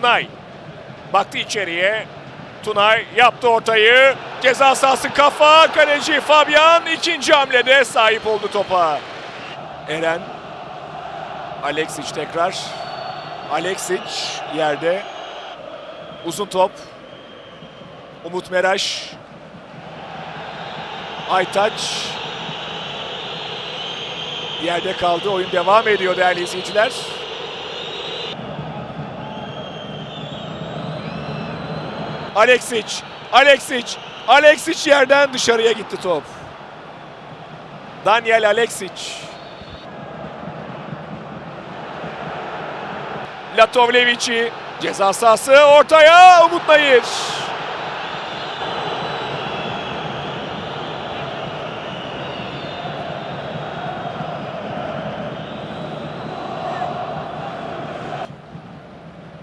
Tunay. Baktı içeriye. Tunay yaptı ortayı. Ceza sahası kafa. Kaleci Fabian ikinci hamlede sahip oldu topa. Eren. Alexic tekrar. Alexic yerde. Uzun top. Umut Meraş. Aytaç. Yerde kaldı. Oyun devam ediyor değerli izleyiciler. Alexic. Alexic. Alexic yerden dışarıya gitti top. Daniel Alexic. Latovlevic'i ceza sahası ortaya Umut Nayır.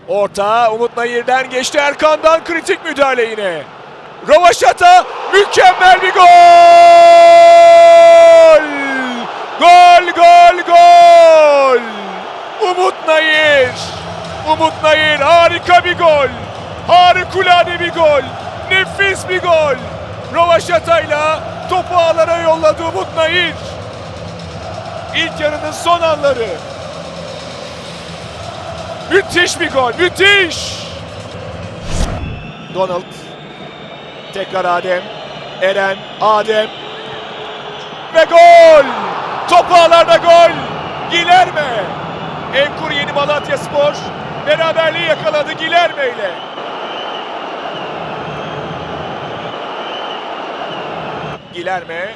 Orta Umut Nayir'den geçti Erkan'dan kritik müdahale yine. Rovaşata mükemmel bir gol! Gol gol gol! Umut Nayir! Umut Nayir harika bir gol! Harikulade bir gol! Nefis bir gol! Rovaşata'yla topu ağlara yolladı Umut Nayir. İlk yarının son anları. Müthiş bir gol, müthiş! Donald. Tekrar Adem. Eren, Adem. Ve gol! Top ağlarda gol! Gilerme! Enkur Yeni Malatya Spor beraberliği yakaladı Gilerme ile. Gilerme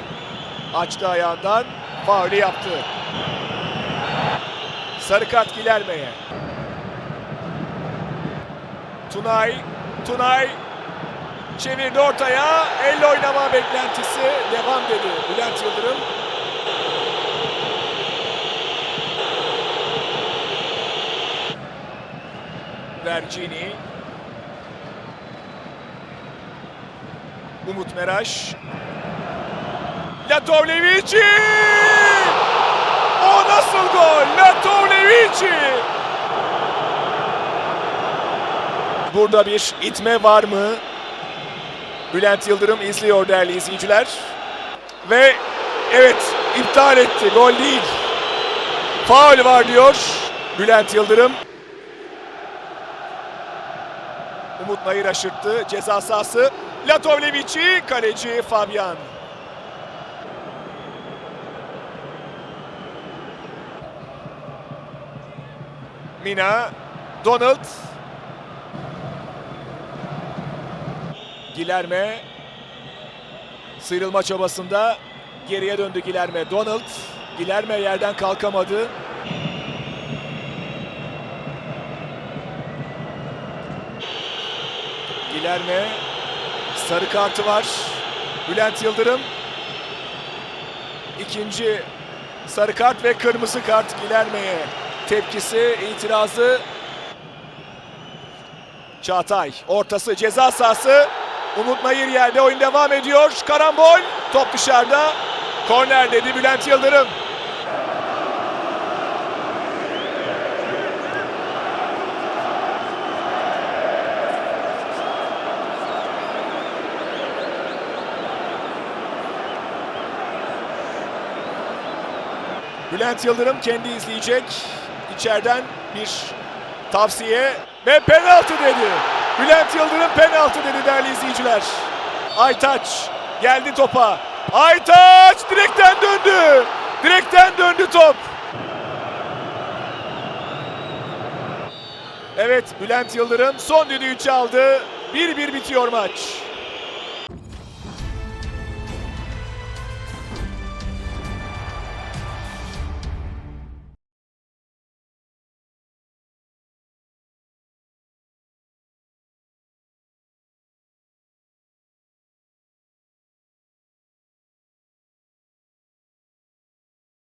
açtı ayağından faulü yaptı. Sarı kart Gilerme'ye. Tunay, Tunay çevirdi ortaya. Elle oynama beklentisi devam dedi Bülent Yıldırım. Vercini. Umut Meraş. Latovlevici! O nasıl gol? Latovlevici! Burada bir itme var mı? Bülent Yıldırım izliyor değerli izleyiciler. Ve evet iptal etti. Gol değil. Faul var diyor Bülent Yıldırım. Umut Nayır aşırttı. Ceza sahası. Latovlevici, kaleci Fabian. Mina, Donald, Gilerme sıyrılma çabasında geriye döndü Gilerme. Donald Gilerme yerden kalkamadı. Gilerme sarı kartı var. Bülent Yıldırım ikinci sarı kart ve kırmızı kart Gilerme'ye tepkisi, itirazı Çağatay ortası ceza sahası. Umut Nayır yerde oyun devam ediyor. Karambol top dışarıda. Korner dedi Bülent Yıldırım. Bülent Yıldırım kendi izleyecek. İçeriden bir tavsiye ve penaltı dedi. Bülent Yıldırım penaltı dedi değerli izleyiciler. Aytaç geldi topa. Aytaç direkten döndü. Direkten döndü top. Evet Bülent Yıldırım son düdüğü çaldı. 1-1 bitiyor maç.